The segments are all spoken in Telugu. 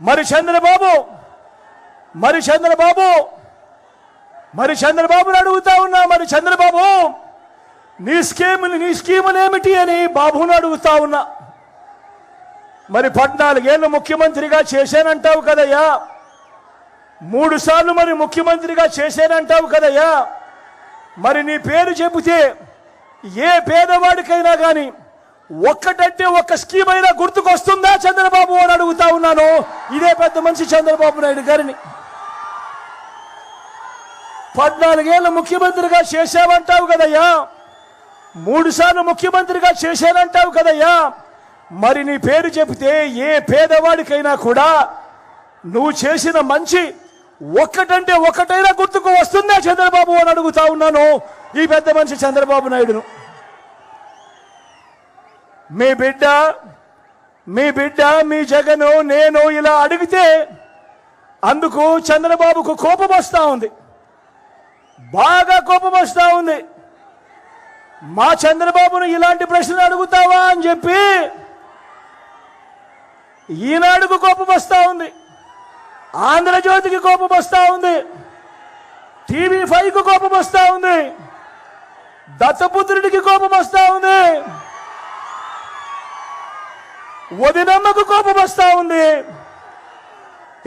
మరి చంద్రబాబు మరి చంద్రబాబు మరి చంద్రబాబుని అడుగుతా ఉన్నా మరి చంద్రబాబు నీ స్కీములు నీ స్కీములు ఏమిటి అని బాబుని అడుగుతా ఉన్నా. మరి పద్నాలుగేళ్ళు ముఖ్యమంత్రిగా చేశానంటావు కదయ్యా. మూడు సార్లు మరి ముఖ్యమంత్రిగా చేశానంటావు కదయ్యా. మరి నీ పేరు చెబితే ఏ పేదవాడికైనా కానీ ఒక్కటంటే ఒక స్కీమ్ అయినా గుర్తుకొస్తుందా చంద్రబాబు అని అడుగుతా ఉన్నాను. ఇదే పెద్ద మనిషి చంద్రబాబు నాయుడు గారిని. పద్నాలుగేళ్ళు ముఖ్యమంత్రిగా చేశావంటావు కదయ్యా. మూడు సార్లు ముఖ్యమంత్రిగా చేశానంటావు కదయ్యా. మరి నీ పేరు చెబితే ఏ పేదవాడికైనా కూడా నువ్వు చేసిన మంచి ఒక్కటంటే ఒకటైనా గుర్తుకు వస్తుందా చంద్రబాబు అని అడుగుతా ఉన్నాను. ఈ పెద్ద మనిషి చంద్రబాబు నాయుడును. మీ బిడ్డ మీ బిడ్డ మీ జగను నేను ఇలా అడిగితే అందుకు చంద్రబాబుకు కోపం వస్తూ ఉంది. బాగా కోపం వస్తూ ఉంది. మా చంద్రబాబును ఇలాంటి ప్రశ్నలు అడుగుతావా అని చెప్పి ఈనాడుకు కోపం వస్తూ ఉంది. ఆంధ్రజ్యోతికి కోపం వస్తూ ఉంది. టీవీ ఫైవ్కు కోపం వస్తూ ఉంది. దత్తపుత్రుడికి కోపం వస్తూ ఉంది. వదినమ్మకు కోపం వస్తూ ఉంది.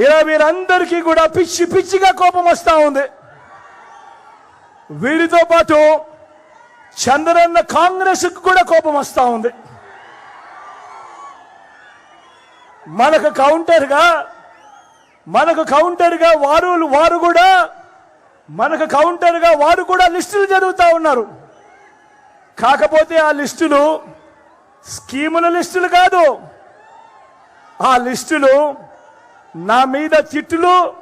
ఇలా వీరందరికీ కూడా పిచ్చి పిచ్చిగా కోపం వస్తూ ఉంది. వీరితో పాటు చంద్రన్న కాంగ్రెస్ కూడా కోపం వస్తూ ఉంది. మనకు కౌంటర్గా మనకు కౌంటర్గా వారు వారు కూడా మనకు కౌంటర్గా వారు కూడా లిస్టులు జరుగుతూ ఉన్నారు. కాకపోతే ఆ లిస్టులు స్కీముల లిస్టులు కాదు. ఆ లిస్టులు నా మీద తిట్లు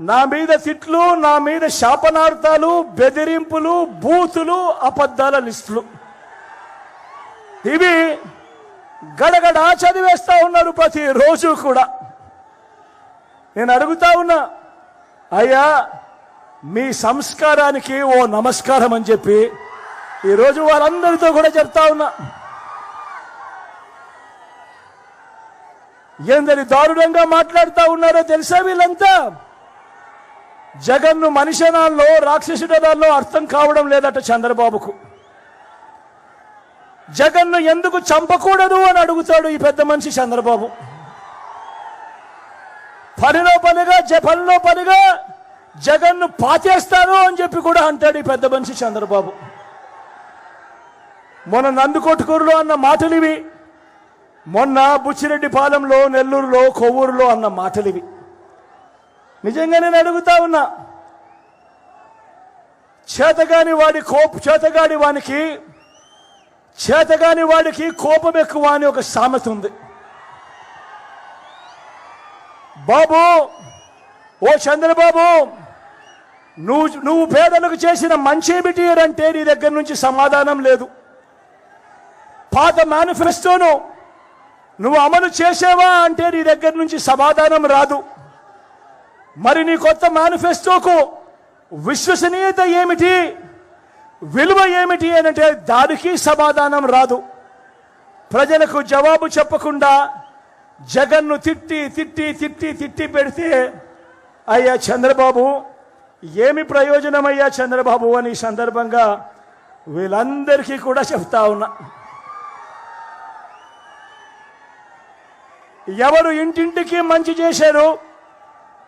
నా మీద తిట్లు నా మీద శాపనార్థాలు బెదిరింపులు బూతులు అబద్ధాల లిస్టులు. ఇవి గడగడ చదివేస్తా ఉన్నారు ప్రతి రోజు కూడా. నేను అడుగుతా ఉన్నా అయ్యా మీ సంస్కారానికి ఓ నమస్కారం అని చెప్పి ఈరోజు వారందరితో కూడా చెప్తా ఉన్నా. ఏందని దారుణంగా మాట్లాడుతూ ఉన్నారో తెలుసా వీళ్ళంతా? జగన్ను మనిషనాల్లో రాక్షసుడనాల్లో అర్థం కావడం లేదట చంద్రబాబుకు. జగన్ను ఎందుకు చంపకూడదు అని అడుగుతాడు ఈ పెద్ద మనిషి చంద్రబాబు. పనిలో పనిగా జ- పనిలో పనిగా జగన్ను పాతేస్తాను అని చెప్పి కూడా అంటాడు ఈ పెద్ద మనిషి చంద్రబాబు. మొన్న నందుకొట్టుకూరులో అన్న మాటలు ఇవి మొన్న బుచ్చిరెడ్డిపాలెంలో నెల్లూరులో కొవ్వూరులో అన్న మాటలు ఇవి నిజంగా నేను అడుగుతా ఉన్నా. చేతగాని వాడి కోప చేతగాని వానికి చేతగాని వాడికి కోపం ఎక్కువ అని ఒక సామెత ఉంది. బాబు ఓ చంద్రబాబు నువ్వు నువ్వు పేదలకు చేసిన మంచేమిటి అంటే నీ దగ్గర నుంచి సమాధానం లేదు. పాత మేనిఫెస్టోను నువ్వు అమలు చేసావా అంటే నీ దగ్గర నుంచి సమాధానం రాదు. మరి నీ కొత్త మేనిఫెస్టోకు విశ్వసనీయత ఏమిటి? విలువ ఏమిటి అని అంటే దానికి సమాధానం రాదు. ప్రజలకు జవాబు చెప్పకుండా జగన్ను తిట్టి తిట్టి తిట్టి తిట్టి పెడితే అయ్యా చంద్రబాబు ఏమి ప్రయోజనం అయ్యా చంద్రబాబు అని ఈ సందర్భంగా వీళ్ళందరికీ కూడా చెప్తా ఉన్నా. ఎవరు ఇంటింటికి మంచి చేశారు?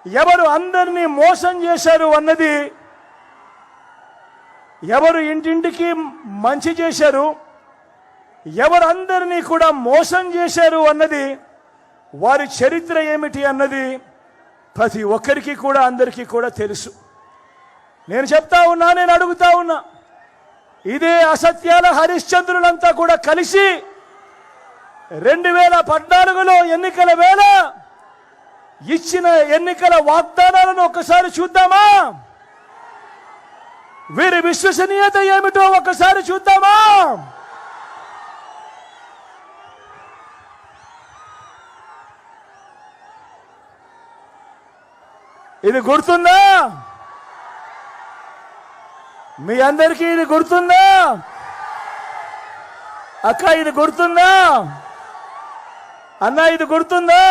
ఎవరు అందరినీ మోసం చేశారు అన్నది ఎవరు ఇంటింటికి మంచి చేశారు? ఎవరు అందరినీ కూడా మోసం చేశారు అన్నది వారి చరిత్ర ఏమిటి అన్నది ప్రతి ఒక్కరికి కూడా అందరికీ కూడా తెలుసు. నేను చెప్తా ఉన్నా నేను అడుగుతా ఉన్నా. ఇదే అసత్యాల హరిశ్చంద్రులంతా కూడా కలిసి రెండు వేల పద్నాలుగులో ఎన్నికల వేళ ఇచ్చిన ఎన్నికల వాగ్దానాలను ఒకసారి చూద్దామా? వీరి విశ్వసనీయత ఏమిటో ఒక్కసారి చూద్దామా? ఇది గుర్తుందా? మీ అందరికీ ఇది గుర్తుందా? అక్క ఇది గుర్తుందా? అన్న ఇది గుర్తుందా?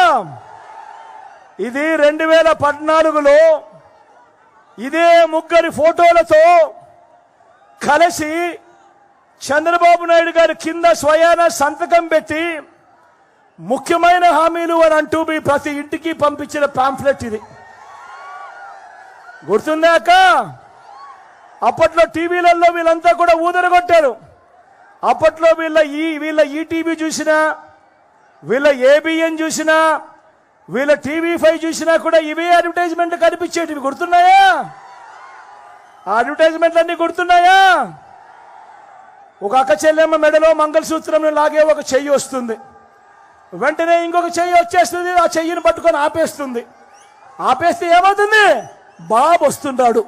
ఇది రెండు వేల పద్నాలుగులో ఇదే ముగ్గురి ఫోటోలతో కలిసి చంద్రబాబు నాయుడు గారి కింద స్వయాన సంతకం పెట్టి ముఖ్యమైన హామీలు అని అంటూ మీ ప్రతి ఇంటికి పంపించిన పాంఫ్లెట్ ఇది. గుర్తుందాక అప్పట్లో టీవీలలో వీళ్ళంతా కూడా ఊదరగొట్టారు. అప్పట్లో వీళ్ళ ఈ వీళ్ళ ఈటీవీ చూసినా వీళ్ళ ఏబిఎన్ చూసినా వీళ్ళ టీవీ ఫైవ్ చూసినా కూడా ఇవే అడ్వర్టైజ్మెంట్ కనిపించేటివి. గుర్తున్నాయా? ఆ అడ్వర్టైజ్మెంట్లు అన్ని గుర్తున్నాయా? ఒక అక్క చెల్లెమ్మ మెడలో మంగళసూత్రం లాగే ఒక చెయ్యి వస్తుంది. వెంటనే ఇంకొక చెయ్యి వచ్చేస్తుంది ఆ చెయ్యిని పట్టుకొని ఆపేస్తుంది. ఆపేస్తే ఏమవుతుంది? బాబు వస్తున్నాడు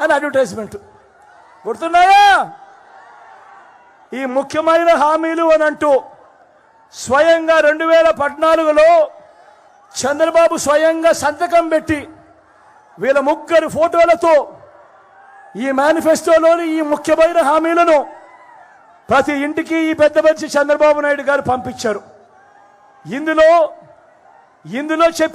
అని అడ్వర్టైజ్మెంట్ గుర్తున్నాయా? ఈ ముఖ్యమైన హామీలు అని అంటూ స్వయంగా రెండు వేల పద్నాలుగులో చంద్రబాబు స్వయంగా సంతకం పెట్టి వీళ్ళ ముగ్గురు ఫోటోలతో ఈ మేనిఫెస్టోలోని ఈ ముఖ్యమైన హామీలను ప్రతి ఇంటికి ఈ పెద్ద మనిషి చంద్రబాబు నాయుడు గారు పంపించారు. ఇందులో ఇందులో చెప్పి